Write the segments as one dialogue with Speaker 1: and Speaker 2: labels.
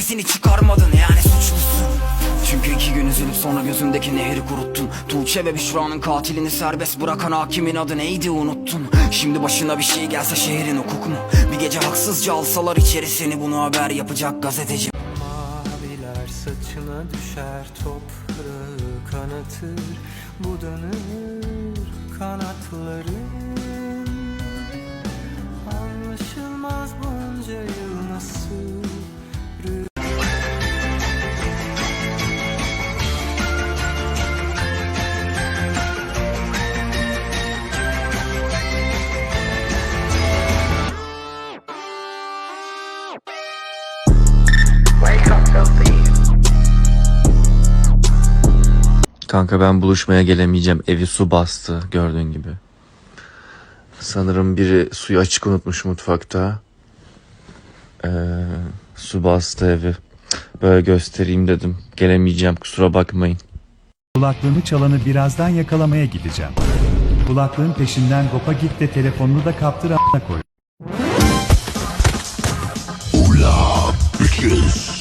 Speaker 1: sesini çıkarmadın yani suçlusun. Çünkü iki gün üzülüp sonra gözümdeki nehri kuruttun. Tuğçe ve Büşra'nın katilini serbest bırakan hakimin adı neydi unuttun. Şimdi başına bir şey gelse şehrin hukuk mu? Bir gece haksızca alsalar içeri seni bunu haber yapacak gazeteci.
Speaker 2: Maviler saçına düşer toprağı kanatır. Budanır kanatların Anlaşılmaz bunca yıl nasıl
Speaker 3: Kanka ben buluşmaya gelemeyeceğim. Evi su bastı gördüğün gibi. Sanırım biri suyu açık unutmuş mutfakta. Ee, su bastı evi. Böyle göstereyim dedim. Gelemeyeceğim kusura bakmayın.
Speaker 4: Kulaklığımı çalanı birazdan yakalamaya gideceğim. Kulaklığın peşinden kopa git de telefonunu da kaptır a**ına koy.
Speaker 5: Nine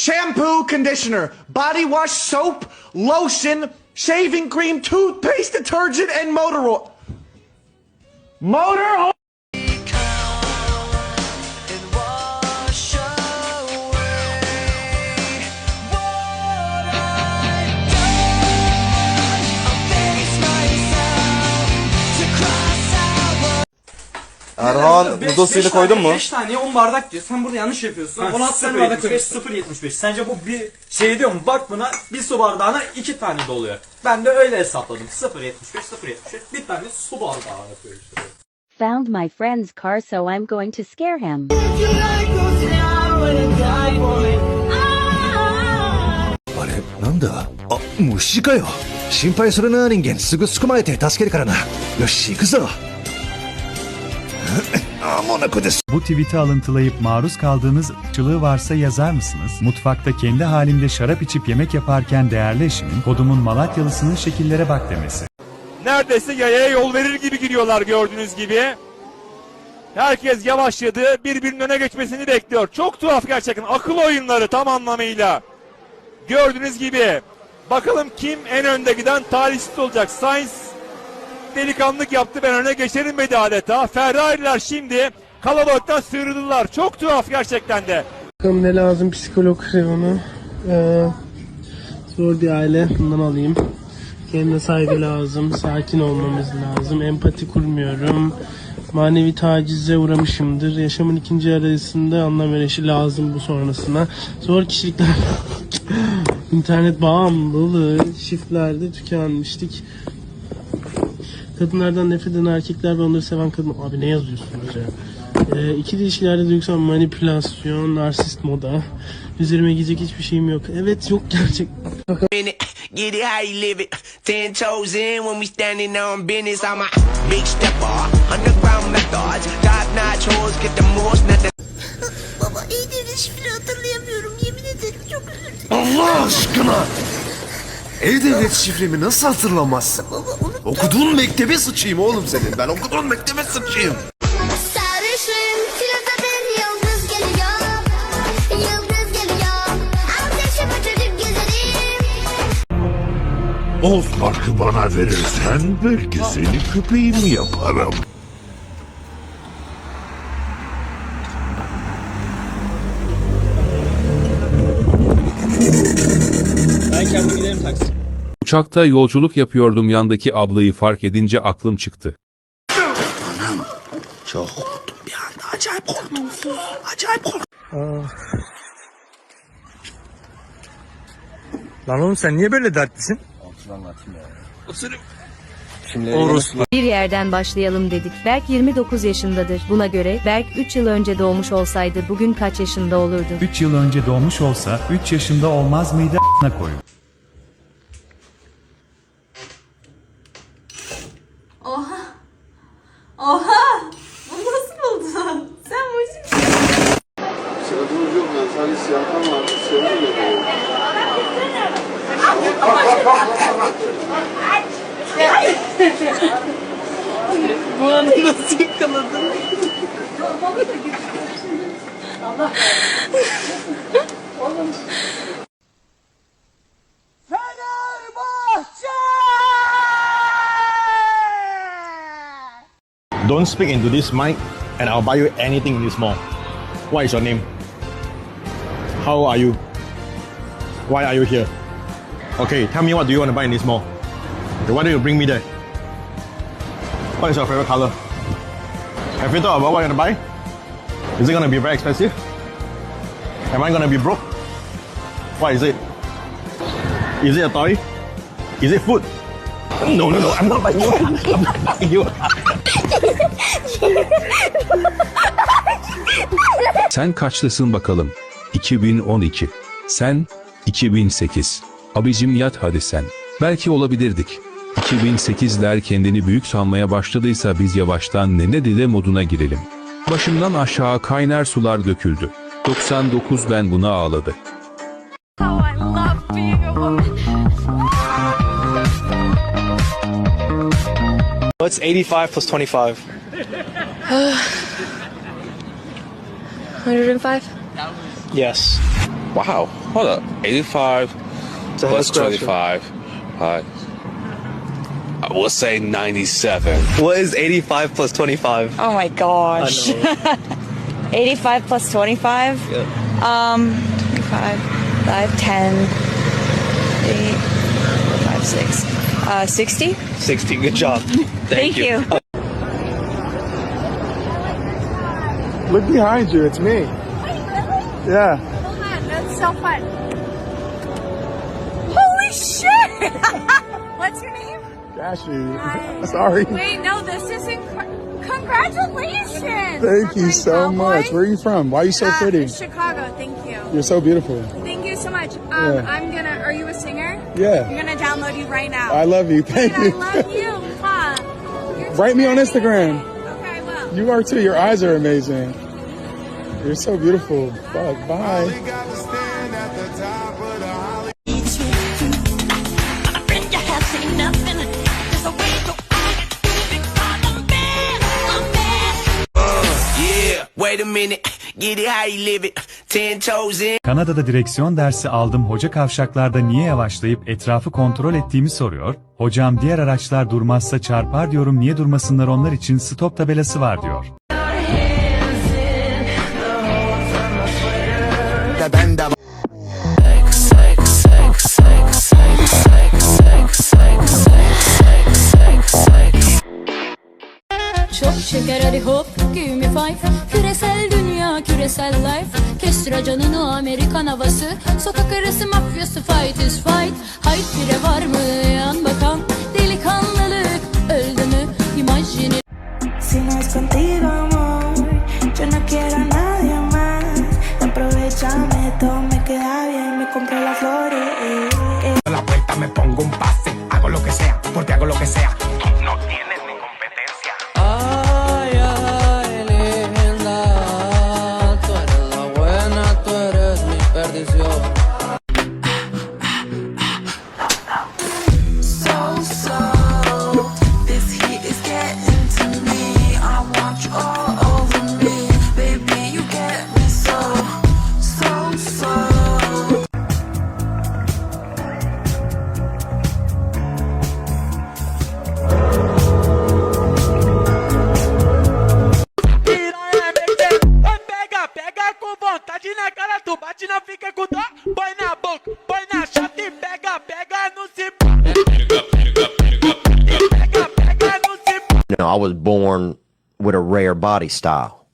Speaker 5: shampoo, conditioner, body wash, soap, lotion, shaving cream, toothpaste, detergent, and motor oil. Motor oil.
Speaker 6: Erhan noodle suyunu koydun mu?
Speaker 7: 5 tane 10 bardak diyor. Sen burada yanlış yapıyorsun. 16 tane bardak koymuşsun.
Speaker 8: 0.75. Sence bu bir şey diyor mu? Bak buna bir su bardağına iki tane doluyor. Ben de öyle hesapladım. 0.75, 0.75. Bir tane su bardağı yapıyor işte.
Speaker 9: Found my friend's car, so I'm going to scare him.
Speaker 10: あれなんだあ虫かよ心配するな人間すぐ捕まえて助けるからなよし行くぞ
Speaker 4: bu tweet'i alıntılayıp maruz kaldığınız ırkçılığı varsa yazar mısınız? Mutfakta kendi halimde şarap içip yemek yaparken değerli eşimin kodumun Malatyalısının şekillere bak demesi.
Speaker 11: Neredeyse yayaya yol verir gibi giriyorlar gördüğünüz gibi. Herkes yavaşladı. Birbirinin öne geçmesini bekliyor. Çok tuhaf gerçekten. Akıl oyunları tam anlamıyla. Gördüğünüz gibi. Bakalım kim en önde giden talihsiz olacak. Sainz delikanlık yaptı ben öne geçerim dedi adeta. Ferrari'ler şimdi kalabalıktan sıyrıldılar. Çok tuhaf gerçekten de.
Speaker 7: Bakalım ne lazım psikolog reyonu. Ee, zor bir aile. Bundan alayım. Kendine saygı lazım. Sakin olmamız lazım. Empati kurmuyorum. Manevi tacize uğramışımdır. Yaşamın ikinci arasında anlam verişi lazım bu sonrasına. Zor kişilikler. İnternet bağımlılığı çiftlerde tükenmiştik. Kadınlardan nefret eden erkekler ve onları seven kadın. Abi ne yazıyorsunuz ya? Ee, ikili ilişkilerde duygusal manipülasyon, narsist moda. Üzerime giyecek hiçbir şeyim yok. Evet yok gerçek.
Speaker 1: Get it how you live it. Ten toes in when we standing on business. I'm a big stepper. Underground methods. Top notch hoes get the most. Nothing.
Speaker 9: Baba iyi dedi şifre hatırlayamıyorum yemin ederim çok özür
Speaker 10: Allah aşkına E-Devlet şifremi nasıl hatırlamazsın? Okuduğun mektebe sıçayım oğlum senin. Ben okuduğun mektebe sıçayım.
Speaker 9: Sarışın filozofun yıldız geliyor Yıldız geliyor Ateşime çocuk gezerim
Speaker 10: O farkı bana verirsen belki seni köpeğim yaparım.
Speaker 11: Uçakta yolculuk yapıyordum yandaki ablayı fark edince aklım çıktı.
Speaker 10: Çok korktum bir anda. Acayip korktum. Acayip korktum.
Speaker 7: Lan oğlum sen niye böyle dertlisin?
Speaker 9: Bir yerden başlayalım dedik. Berk 29 yaşındadır. Buna göre Berk 3 yıl önce doğmuş olsaydı bugün kaç yaşında olurdu?
Speaker 4: 3 yıl önce doğmuş olsa 3 yaşında olmaz mıydı a**ına koy.
Speaker 12: Bu
Speaker 7: anı nasıl yakaladın?
Speaker 6: Don't speak into this mic, and I'll buy you anything in this mall. What is your name? How are you? Why are you here? Okay, tell me what do you want to buy in this mall? Why don't you bring me there? What is your favorite color? Have you thought about what you want to buy? Is it gonna be very expensive? Am I gonna be broke? What is it? Is it a toy? Is it food? No, no, no, I'm not buying you. I'm not buying you.
Speaker 13: Sen kaçlısın bakalım? 2012. Sen? 2008. Abicim yat hadi sen. Belki olabilirdik. 2008'ler kendini büyük sanmaya başladıysa biz yavaştan nene dile moduna girelim. Başımdan aşağı kaynar sular döküldü. 99 ben buna ağladı.
Speaker 8: What's 85 plus 25?
Speaker 12: 105?
Speaker 8: Yes.
Speaker 13: Wow, hold up. 85
Speaker 8: It's a head scratcher.
Speaker 13: I will say 97.
Speaker 8: What is 85 plus 25?
Speaker 12: Oh my gosh. 85 plus 25? Um, 25, 5, 10, 8, 5, 6. Uh, 60?
Speaker 8: 60. Good job.
Speaker 12: Thank, you.
Speaker 5: Look behind you. It's me. Yeah.
Speaker 12: That's so fun. Holy shit! What's your name?
Speaker 5: Ashley. Sorry.
Speaker 12: Wait, no, this is incredible. Congratulations!
Speaker 5: Thank you so much. Where are you from? Why are you so pretty?
Speaker 12: Chicago, thank you.
Speaker 5: You're so beautiful.
Speaker 12: Thank you so much. Um,
Speaker 5: Yeah.
Speaker 12: I'm gonna. Are you a singer?
Speaker 5: Yeah.
Speaker 12: I'm gonna download you right now.
Speaker 5: I love you. Thank
Speaker 12: you. I love you. Mwah. You're
Speaker 5: Write me on Instagram.
Speaker 12: Okay, I will.
Speaker 5: You are too. Your eyes are amazing. You're so beautiful. Fuck. Bye.
Speaker 2: Wait a minute, get it how you live it. Ten toes in.
Speaker 4: Kanada'da direksiyon dersi aldım hoca kavşaklarda niye yavaşlayıp etrafı kontrol ettiğimi soruyor. Hocam diğer araçlar durmazsa çarpar diyorum niye durmasınlar onlar için stop tabelası var diyor.
Speaker 12: Şeker hadi hop give me five. Küresel dünya küresel life. Kestir canını Amerikan havası. Sokak arası mafyası fight is fight. Hayt bire var mı? Yan bakan Delikanlılık. Öldü mü? İmajini
Speaker 2: is your. I
Speaker 10: was born with a rare body style.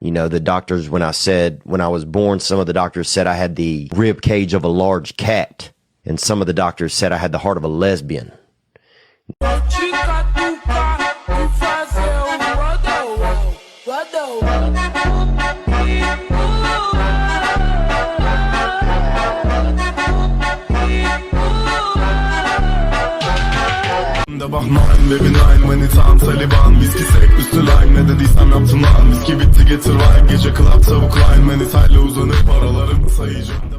Speaker 10: You know, the doctors, when I said, when I was born, some of the doctors said I had the rib cage of a large cat. And some of the doctors said I had the heart of a lesbian.
Speaker 6: Baby nein manitan taliban Viski sek üstü lime ne dediysem yaptım lan Viski bitti getir wine Gece club tavuk line Manitayla uzanıp paralarımı sayacağım